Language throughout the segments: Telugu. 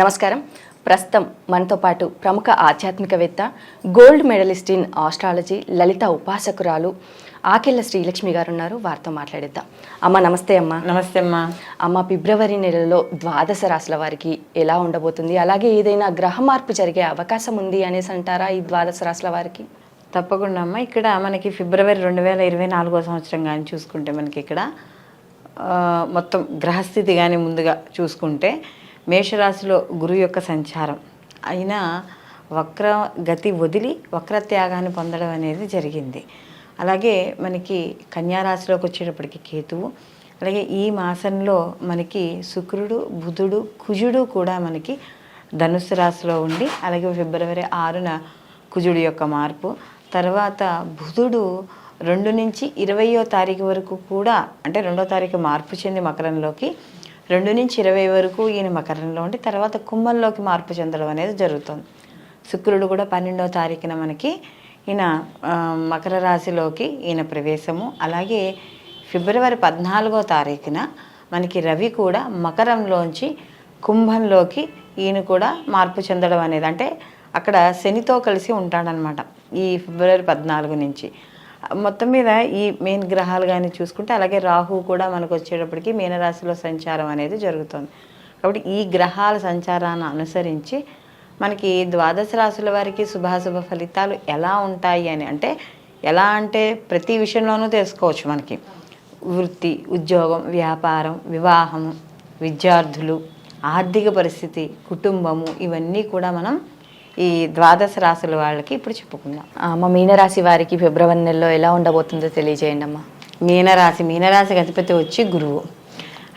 నమస్కారం. ప్రస్తుతం మనతో పాటు ప్రముఖ ఆధ్యాత్మికవేత్త gold medallist in astrology Lalitha ఉపాసకురాలు Akella Srilakshmi గారు ఉన్నారు వారితో మాట్లాడిద్దాం. అమ్మ నమస్తే అమ్మ. నమస్తే అమ్మా. అమ్మ ఫిబ్రవరి నెలలో ద్వాదశ రాశుల వారికి ఎలా ఉండబోతుంది? అలాగే ఏదైనా గ్రహ మార్పు జరిగే అవకాశం ఉంది అనేసి అంటారా ఈ ద్వాదశ రాశుల వారికి? తప్పకుండా అమ్మా. ఇక్కడ మనకి ఫిబ్రవరి రెండు వేల ఇరవై నాలుగో సంవత్సరం కానీ చూసుకుంటే మనకి ఇక్కడ మొత్తం గ్రహస్థితి కానీ ముందుగా చూసుకుంటే మేషరాశిలో గురువు యొక్క సంచారం. అయినా వక్ర గతి వదిలి వక్రత్యాగాన్ని పొందడం అనేది జరిగింది. అలాగే మనకి కన్యారాశిలోకి వచ్చేటప్పటికి కేతువు అలాగే ఈ మాసంలో మనకి శుక్రుడు బుధుడు కుజుడు కూడా మనకి ధనుసు రాశిలో ఉండి అలాగే ఫిబ్రవరి ఆరున కుజుడు యొక్క మార్పు తర్వాత బుధుడు రెండు నుంచి ఇరవయో తారీఖు వరకు కూడా అంటే రెండో తారీఖు మార్పు చెంది మకరంలోకి రెండు నుంచి ఇరవై వరకు ఈయన మకరంలో ఉండి తర్వాత కుంభంలోకి మార్పు చెందడం అనేది జరుగుతుంది. శుక్రుడు కూడా పన్నెండవ తారీఖున మనకి ఈయన మకర రాశిలోకి ఈయన ప్రవేశము. అలాగే ఫిబ్రవరి పద్నాలుగో తారీఖున మనకి రవి కూడా మకరంలోంచి కుంభంలోకి ఈయన కూడా మార్పు చెందడం అనేది అంటే అక్కడ శనితో కలిసి ఉంటాడనమాట ఈ ఫిబ్రవరి పద్నాలుగు నుంచి. మొత్తం మీద ఈ మెయిన్ గ్రహాలు కానీ చూసుకుంటే అలాగే రాహు కూడా మనకు వచ్చేటప్పటికి మీనరాశిలో సంచారం అనేది జరుగుతుంది. కాబట్టి ఈ గ్రహాల సంచారాన్ని అనుసరించి మనకి ద్వాదశ రాశుల వారికి శుభాశుభ ఫలితాలు ఎలా ఉంటాయి అని అంటే ఎలా అంటే ప్రతి విషయంలోనూ తెలుసుకోవచ్చు మనకి. వృత్తి ఉద్యోగం వ్యాపారం వివాహము విద్యార్థులు ఆర్థిక పరిస్థితి కుటుంబము ఇవన్నీ కూడా మనం ఈ ద్వాదశ రాశుల వాళ్ళకి ఇప్పుడు చెప్పుకుందాం. అమ్మ మీనరాశి వారికి ఫిబ్రవరి నెలలో ఎలా ఉండబోతుందో తెలియజేయండి అమ్మా మీనరాశి మీనరాశికి అధిపతి వచ్చి గురువు.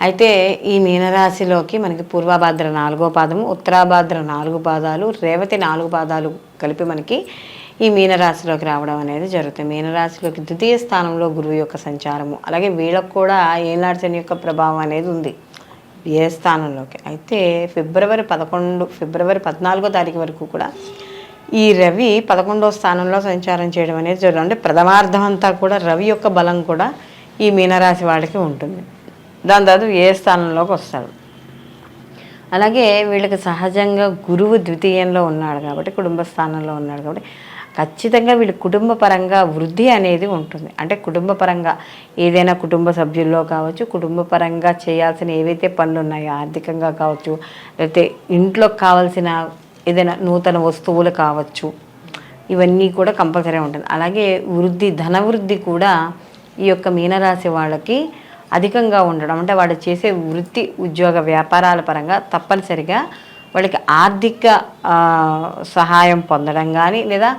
అయితే ఈ మీనరాశిలోకి మనకి పూర్వభాద్ర నాలుగో పాదము ఉత్తరాభాద్ర నాలుగు పాదాలు రేవతి నాలుగు పాదాలు కలిపి మనకి ఈ మీనరాశిలోకి రావడం అనేది జరుగుతుంది. మీనరాశిలోకి ద్వితీయ స్థానంలో గురువు యొక్క సంచారము. అలాగే వీళ్ళకు కూడా ఏనాడు శని యొక్క ప్రభావం అనేది ఉంది. ఏ స్థానంలోకి? అయితే ఫిబ్రవరి పదకొండు ఫిబ్రవరి పద్నాలుగో తారీఖు వరకు కూడా ఈ రవి పదకొండో స్థానంలో సంచారం చేయడం అనేది జరుగుతుంది. అంటే ప్రథమార్థం అంతా కూడా రవి యొక్క బలం కూడా ఈ మీనరాశి వాళ్ళకి ఉంటుంది. దాని తర్వాత ఏ స్థానంలోకి వస్తాడు? అలాగే వీళ్ళకి సహజంగా గురువు ద్వితీయంలో ఉన్నాడు కాబట్టి కుటుంబ స్థానంలో ఉన్నాడు కాబట్టి ఖచ్చితంగా వీళ్ళు కుటుంబ పరంగా వృద్ధి అనేది ఉంటుంది. అంటే కుటుంబ పరంగా ఏదైనా కుటుంబ సభ్యుల్లో కావచ్చు కుటుంబ పరంగా చేయాల్సిన ఏవైతే పనులు ఉన్నాయో ఆర్థికంగా కావచ్చు లేకపోతే ఇంట్లో కావాల్సిన ఏదైనా నూతన వస్తువులు కావచ్చు ఇవన్నీ కూడా కంపల్సరీ ఉంటుంది. అలాగే వృద్ధి ధన వృద్ధి కూడా ఈ యొక్క మీనరాశి వాళ్ళకి అధికంగా ఉండడం. అంటే వాళ్ళు చేసే వృత్తి ఉద్యోగ వ్యాపారాల పరంగా తప్పనిసరిగా వాళ్ళకి ఆర్థిక సహాయం పొందడం కానీ లేదా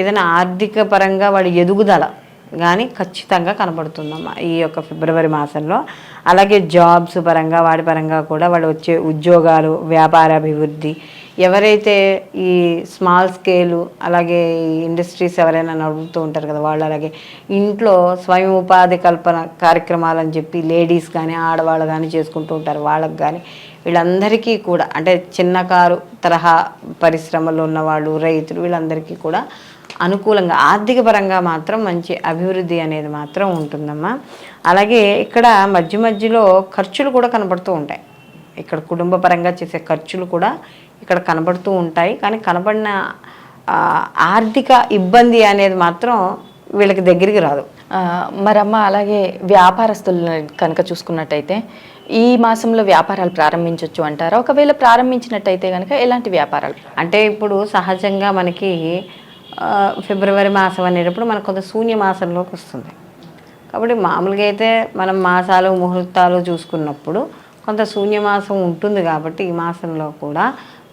ఏదైనా ఆర్థిక పరంగా వాడి ఎదుగుదల. కానీ ఖచ్చితంగా కనబడుతుందమ్మా ఈ యొక్క ఫిబ్రవరి మాసంలో. అలాగే జాబ్స్ పరంగా వాడి పరంగా కూడా వాళ్ళు వచ్చే ఉద్యోగాలు వ్యాపార అభివృద్ధి. ఎవరైతే ఈ స్మాల్ స్కేలు అలాగే ఇండస్ట్రీస్ ఎవరైనా నడుపుతూ ఉంటారు కదా వాళ్ళు అలాగే ఇంట్లో స్వయం ఉపాధి కల్పన కార్యక్రమాలని చెప్పి లేడీస్ కానీ ఆడవాళ్ళు కానీ చేసుకుంటూ ఉంటారు. వాళ్ళకి కానీ వీళ్ళందరికీ కూడా అంటే చిన్న కారు తరహా పరిశ్రమలో ఉన్న వాళ్ళు రైతులు వీళ్ళందరికీ కూడా అనుకూలంగా ఆర్థిక పరంగా మాత్రం మంచి అభివృద్ధి అనేది మాత్రం ఉంటుందమ్మా. అలాగే ఇక్కడ మధ్య మధ్యలో ఖర్చులు కూడా కనబడుతూ ఉంటాయి. ఇక్కడ కుటుంబ పరంగా చేసే ఖర్చులు కూడా ఇక్కడ కనబడుతూ ఉంటాయి. కానీ కనబడిన ఆర్థిక ఇబ్బంది అనేది మాత్రం వీళ్ళకి దగ్గరికి రాదు. మరమ్మ అలాగే వ్యాపారస్తులను కనుక చూసుకున్నట్టయితే ఈ మాసంలో వ్యాపారాలు ప్రారంభించవచ్చు అంటారా? ఒకవేళ ప్రారంభించినట్టయితే కనుక ఎలాంటి వ్యాపారాలు? అంటే ఇప్పుడు సహజంగా మనకి ఫిబ్రవరి మాసం అనేటప్పుడు మనకు కొంత శూన్య మాసంలోకి వస్తుంది. కాబట్టి మామూలుగా అయితే మనం మాసాలు ముహూర్తాలు చూసుకున్నప్పుడు కొంత శూన్యమాసం ఉంటుంది కాబట్టి ఈ మాసంలో కూడా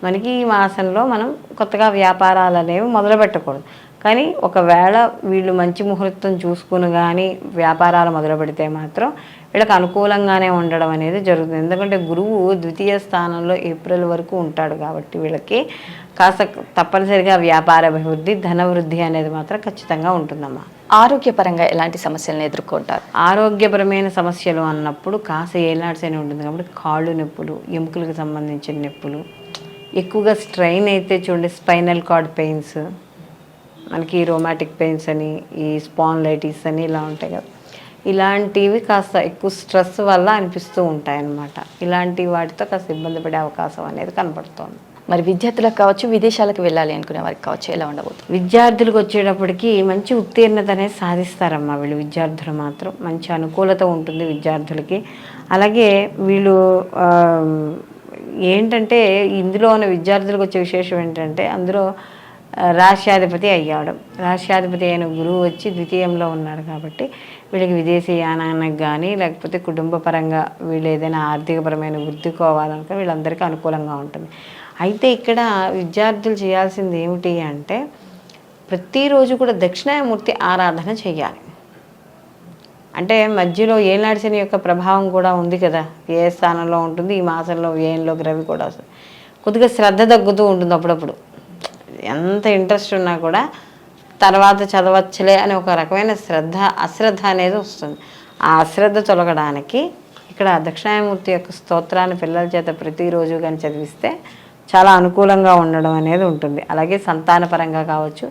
మనకి ఈ మాసంలో మనం కొత్తగా వ్యాపారాలు అనేవి మొదలు పెట్టకూడదు. కానీ ఒకవేళ వీళ్ళు మంచి ముహూర్తం చూసుకుని కానీ వ్యాపారాలు మొదలు పెడితే మాత్రం వీళ్ళకి అనుకూలంగానే ఉండడం అనేది జరుగుతుంది. ఎందుకంటే గురువు ద్వితీయ స్థానంలో ఏప్రిల్ వరకు ఉంటాడు కాబట్టి వీళ్ళకి కాస్త తప్పనిసరిగా వ్యాపార అభివృద్ధి ధన వృద్ధి అనేది మాత్రం ఖచ్చితంగా ఉంటుందమ్మా. ఆరోగ్యపరంగా ఎలాంటి సమస్యలను ఎదుర్కొంటారు? ఆరోగ్యపరమైన సమస్యలు అన్నప్పుడు కాస్త ఏలాడ్స్ అని ఉంటుంది కాబట్టి కాళ్ళు నొప్పులు ఎముకలకు సంబంధించిన నొప్పులు ఎక్కువగా స్ట్రెయిన్ అయితే చూడండి స్పైనల్ కార్డ్ పెయిన్స్ మనకి రోమాటిక్ పెయిన్స్ అని ఈ స్పాన్లైటిస్ అని ఇలా ఉంటాయి కదా. ఇలాంటివి కాస్త ఎక్కువ స్ట్రెస్ వల్ల అనిపిస్తూ ఉంటాయి అన్నమాట ఇలాంటి వాటితో కాస్త ఇబ్బంది పడే అవకాశం అనేది కనపడుతోంది. మరి విద్యార్థులకు కావచ్చు విదేశాలకు వెళ్ళాలి అనుకునే వారికి కావచ్చు ఎలా ఉండబోతుంది? విద్యార్థులకు వచ్చేటప్పటికి మంచి ఉత్తీర్ణత అనేది సాధిస్తారమ్మా వీళ్ళు. విద్యార్థులు మాత్రం మంచి అనుకూలత ఉంటుంది విద్యార్థులకి. అలాగే వీళ్ళు ఏంటంటే ఇందులో ఉన్న విద్యార్థులకు వచ్చే విశేషం ఏంటంటే అందులో రాష్ట్రాధిపతి అయ్యాడు. రాష్ట్రాధిపతి అయిన గురువు వచ్చి ద్వితీయంలో ఉన్నారు కాబట్టి వీళ్ళకి విదేశీ యానానికి కానీ లేకపోతే కుటుంబ పరంగా వీళ్ళు ఏదైనా ఆర్థికపరమైన వృద్ధి కోవాలనుకో వీళ్ళందరికీ అనుకూలంగా ఉంటుంది. అయితే ఇక్కడ విద్యార్థులు చేయాల్సింది ఏమిటి అంటే ప్రతిరోజు కూడా దక్షిణామూర్తి ఆరాధన చేయాలి. అంటే మధ్యలో ఏనాడు శని యొక్క ప్రభావం కూడా ఉంది కదా. ఏ స్థానంలో ఉంటుంది? ఈ మాసంలో ఏంలో గ్రవి కూడా వస్తుంది. కొద్దిగా శ్రద్ధ తగ్గుతూ ఉంటుంది అప్పుడప్పుడు. ఎంత ఇంట్రెస్ట్ ఉన్నా కూడా తర్వాత చదవచ్చులే అని ఒక రకమైన శ్రద్ధ అశ్రద్ధ అనేది వస్తుంది. ఆ అశ్రద్ధ తొలగడానికి ఇక్కడ దక్షిణాయమూర్తి యొక్క స్తోత్రాన్ని పిల్లల చేత ప్రతిరోజు కానీ చదివిస్తే చాలా అనుకూలంగా ఉండడం అనేది ఉంటుంది. అలాగే సంతానపరంగా కావచ్చు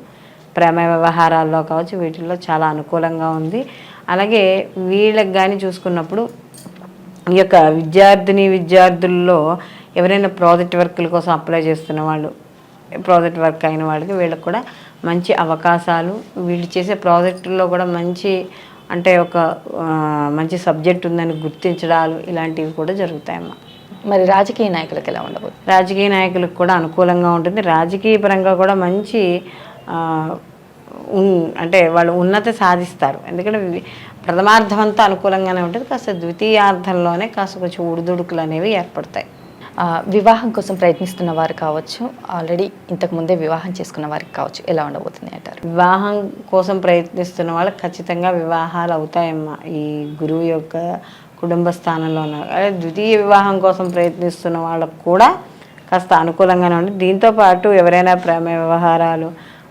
ప్రేమ వ్యవహారాల్లో కావచ్చు వీటిల్లో చాలా అనుకూలంగా ఉంది. అలాగే వీళ్ళకి కానీ చూసుకున్నప్పుడు ఈ యొక్క విద్యార్థిని విద్యార్థుల్లో ఎవరైనా ప్రాజెక్ట్ వర్కుల కోసం అప్లై చేస్తున్న వాళ్ళు ప్రాజెక్ట్ వర్క్ అయిన వాళ్ళకి వీళ్ళకి కూడా మంచి అవకాశాలు. వీళ్ళు చేసే ప్రాజెక్టుల్లో కూడా మంచి అంటే ఒక మంచి సబ్జెక్ట్ ఉందని గుర్తించడాలు ఇలాంటివి కూడా జరుగుతాయమ్మా. మరి రాజకీయ నాయకులకు ఎలా ఉండబోతుంది? రాజకీయ నాయకులకు కూడా అనుకూలంగా ఉంటుంది. రాజకీయ పరంగా కూడా మంచి అంటే వాళ్ళు ఉన్నతి సాధిస్తారు. ఎందుకంటే ప్రథమార్థం అంతా అనుకూలంగానే ఉంటుంది. కాస్త ద్వితీయార్థంలోనే కాస్త కొంచెం ఉడుదుడుకులు అనేవి ఏర్పడతాయి. వివాహం కోసం ప్రయత్నిస్తున్న వారు కావచ్చు ఆల్రెడీ ఇంతకు ముందే వివాహం చేసుకున్న వారికి కావచ్చు ఎలా ఉండబోతుంది అంటారు? వివాహం కోసం ప్రయత్నిస్తున్న వాళ్ళకి ఖచ్చితంగా వివాహాలు అవుతాయమ్మా. ఈ గురువు యొక్క కుటుంబ స్థానంలో ఉన్నారు అదే ద్వితీయ వివాహం కోసం ప్రయత్నిస్తున్న వాళ్ళకు కూడా కాస్త అనుకూలంగానే ఉంటుంది దీంతో పాటు ఎవరైనా ప్రేమ వ్యవహారాలు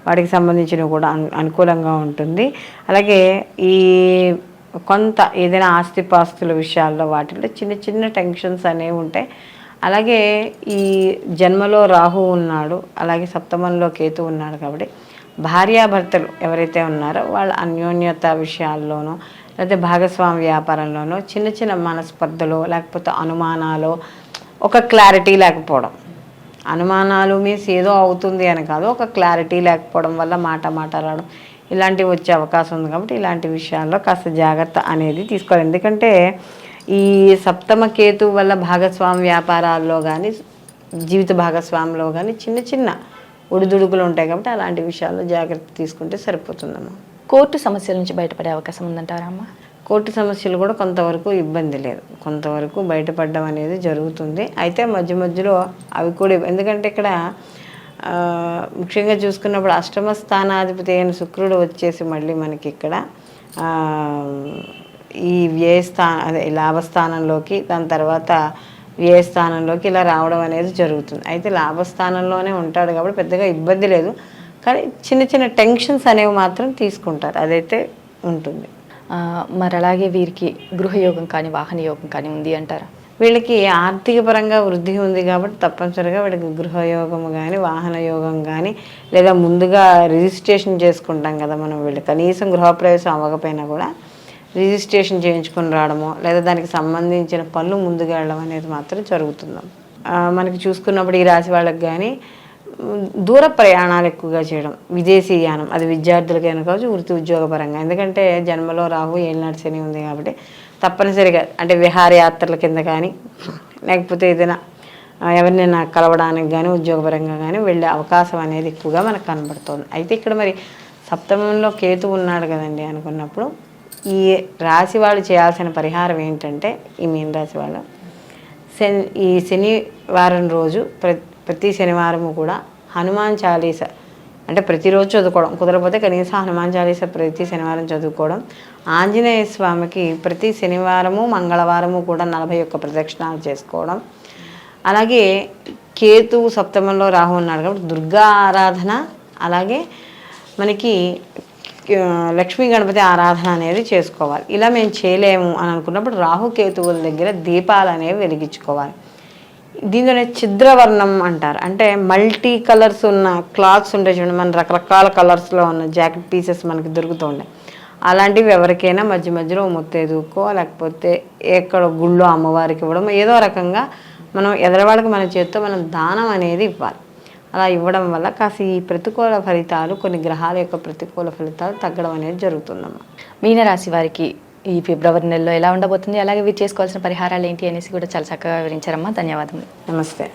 వాటికి సంబంధించినవి కూడా అనుకూలంగా ఉంటుంది. అలాగే ఈ కొంత ఏదైనా ఆస్తిపాస్తుల విషయాల్లో వాటిల్లో చిన్న చిన్న టెన్షన్స్ అనేవి ఉంటాయి అలాగే ఈ జన్మలో రాహు ఉన్నాడు అలాగే సప్తమంలో కేతు ఉన్నాడు కాబట్టి భార్యాభర్తలు ఎవరైతే ఉన్నారో వాళ్ళ అన్యోన్యత విషయాల్లోనూ లేకపోతే భాగస్వామి వ్యాపారంలోనూ చిన్న చిన్న మనస్పర్ధలో లేకపోతే అనుమానాలు ఒక క్లారిటీ లేకపోవడం. అనుమానాలు మీన్స్ ఏదో అవుతుంది అని కాదు ఒక క్లారిటీ లేకపోవడం వల్ల మాట మాట రావడం ఇలాంటివి వచ్చే అవకాశం ఉంది కాబట్టి ఇలాంటి విషయాల్లో కాస్త జాగ్రత్త అనేది తీసుకోవాలి. ఎందుకంటే ఈ సప్తమ కేతు వల్ల భాగస్వామి వ్యాపారాల్లో కానీ జీవిత భాగస్వామిలో కానీ చిన్న చిన్న ఒడిదుడుకులు ఉంటాయి కాబట్టి అలాంటి విషయాల్లో జాగ్రత్త తీసుకుంటే సరిపోతుందమ్మా. కోర్టు సమస్యల నుంచి బయటపడే అవకాశం ఉందంటారా అమ్మ? కోర్టు సమస్యలు కూడా కొంతవరకు ఇబ్బంది లేదు. కొంతవరకు బయటపడడం అనేది జరుగుతుంది. అయితే మధ్య మధ్యలో అవి కూడా ఎందుకంటే ఇక్కడ ముఖ్యంగా చూసుకున్నప్పుడు అష్టమ స్థానాధిపతి అయిన శుక్రుడు వచ్చేసి మళ్ళీ మనకి ఇక్కడ ఈ వ్యయస్థా అదే లాభస్థానంలోకి దాని తర్వాత వ్యయస్థానంలోకి ఇలా రావడం అనేది జరుగుతుంది. అయితే లాభస్థానంలోనే ఉంటాడు కాబట్టి పెద్దగా ఇబ్బంది లేదు. కానీ చిన్న చిన్న టెన్షన్స్ అనేవి మాత్రం తీసుకుంటారు. అదైతే ఉంటుంది. మరి అలాగే వీరికి గృహయోగం కానీ వాహన యోగం కానీ ఉంది అంటారా? వీళ్ళకి ఆర్థిక పరంగా వృద్ధి ఉంది కాబట్టి తప్పనిసరిగా వీళ్ళకి గృహయోగం కానీ వాహన యోగం కానీ లేదా ముందుగా రిజిస్ట్రేషన్ చేసుకుంటాం కదా మనం వీళ్ళు. కనీసం గృహప్రవేశం అవ్వకపోయినా కూడా రిజిస్ట్రేషన్ చేయించుకొని రావడమో లేదా దానికి సంబంధించిన పనులు ముందుగా వెళ్ళడం అనేది మాత్రం జరుగుతుంది. మనకి చూసుకున్నప్పుడు ఈ రాశి వాళ్ళకి కానీ దూర ప్రయాణాలు ఎక్కువగా చేయడం విదేశీ యానం అది విద్యార్థులకైనా కావచ్చు వృత్తి ఉద్యోగపరంగా. ఎందుకంటే జన్మలో రాహు ఏళ్ళనాటి శని ఉంది కాబట్టి తప్పనిసరిగా అంటే విహారయాత్రల కింద కానీ లేకపోతే ఏదైనా ఎవరినైనా కలవడానికి కానీ ఉద్యోగపరంగా కానీ వెళ్ళే అవకాశం అనేది ఎక్కువగా మనకు కనబడుతుంది. అయితే ఇక్కడ మరి సప్తమంలో కేతు ఉన్నాడు కదండి అనుకున్నప్పుడు ఈ రాశి వాళ్ళు చేయాల్సిన పరిహారం ఏంటంటే ఈ మీన రాశి వాళ్ళు. శని ఈ శనివారం రోజు ప్ర ప్రతి శనివారము కూడా హనుమాన్ చాలీస అంటే ప్రతిరోజు చదువుకోవడం. కుదరపోతే కనీసం హనుమాన్ చాలీస ప్రతి శనివారం చదువుకోవడం. ఆంజనేయ స్వామికి ప్రతి శనివారము మంగళవారము కూడా నలభై ఒక్క ప్రదక్షిణాలు చేసుకోవడం. అలాగే కేతు సప్తమంలో రాహు ఉన్నాడు కాబట్టి దుర్గా ఆరాధన అలాగే మనకి లక్ష్మీ గణపతి ఆరాధన అనేది చేసుకోవాలి. ఇలా మేము చేయలేము అని అనుకున్నప్పుడు రాహు కేతువుల దగ్గర దీపాలు అనేవి వెలిగించుకోవాలి. దీనిలోనే ఛిద్రవర్ణం అంటారు. అంటే మల్టీ కలర్స్ ఉన్న క్లాత్స్ ఉంటాయి చూడండి మన రకరకాల కలర్స్లో ఉన్న జాకెట్ పీసెస్ మనకి దొరుకుతూ ఉన్నాయి అలాంటివి ఎవరికైనా మధ్య మధ్యలో ముత్తేదుకో లేకపోతే ఎక్కడ గుళ్ళో అమ్మవారికి ఇవ్వడం ఏదో రకంగా మనం ఎదరవాళ్ళకి మన చేత్తో మనం దానం అనేది ఇవ్వాలి. అలా ఇవ్వడం వల్ల కాస్త ఈ ప్రతికూల ఫలితాలు కొన్ని గ్రహాల యొక్క ప్రతికూల ఫలితాలు తగ్గడం అనేది జరుగుతుందమ్మా. మీనరాశి వారికి ఈ ఫిబ్రవరి నెలలో ఎలా ఉండబోతుంది? అలాగే వీరు చేసుకోవాల్సిన పరిహారాలు ఏంటి అనేసి కూడా చాలా చక్కగా వివరించారమ్మా. ధన్యవాదములు. నమస్తే.